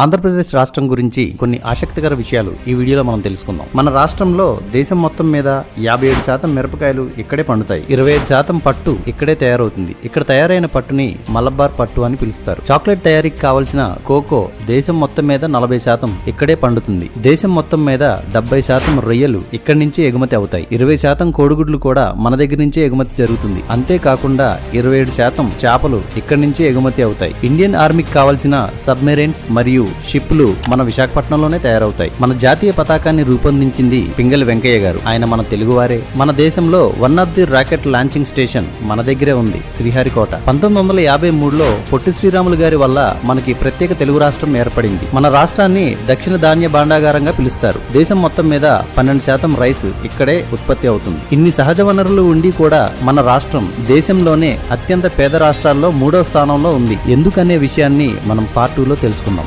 ఆంధ్రప్రదేశ్ రాష్ట్రం గురించి కొన్ని ఆసక్తికర విషయాలు ఈ వీడియోలో మనం తెలుసుకుందాం. మన రాష్ట్రంలో దేశం మొత్తం మీద యాభై ఏడు శాతం మిరపకాయలు ఇక్కడే పండుతాయి. ఇరవై ఐదు శాతం పట్టు ఇక్కడే తయారవుతుంది. ఇక్కడ తయారైన పట్టుని మలబార్ పట్టు అని పిలుస్తారు. చాక్లెట్ తయారీకి కావలసిన కోకో దేశం మొత్తం మీద నలభై శాతం ఇక్కడే పండుతుంది. దేశం మొత్తం మీద డెబ్బై శాతం రొయ్యలు ఇక్కడి నుంచి ఎగుమతి అవుతాయి. ఇరవై శాతం కోడిగుడ్లు కూడా మన దగ్గర నుంచే ఎగుమతి జరుగుతుంది. అంతేకాకుండా ఇరవై ఏడు శాతం చేపలు ఇక్కడి నుంచి ఎగుమతి అవుతాయి. ఇండియన్ ఆర్మీకి కావలసిన సబ్మెరైన్స్ మరియు షిప్లు మన విశాఖపట్నంలోనే తయారవుతాయి. మన జాతీయ పతాకాన్ని రూపొందించింది పింగళి వెంకయ్య గారు. ఆయన మన తెలుగువారే. మన దేశంలో one of the rocket launching station మన దగ్గరే ఉంది శ్రీహరికోట. పంతొమ్మిది వందల యాభై మూడులో పొట్టి శ్రీరాములు గారి వల్ల మనకి ప్రత్యేక తెలుగు రాష్ట్రం ఏర్పడింది. మన రాష్ట్రాన్ని దక్షిణ ధాన్య భాండాగారంగా పిలుస్తారు. దేశం మొత్తం మీద పన్నెండు శాతం రైస్ ఇక్కడే ఉత్పత్తి అవుతుంది. ఇన్ని సహజ వనరులు ఉండి కూడా మన రాష్ట్రం దేశంలోనే అత్యంత పేద రాష్ట్రాల్లో మూడో స్థానంలో ఉంది. ఎందుకనే విషయాన్ని మనం పార్ట్ టూలో తెలుసుకుందాం.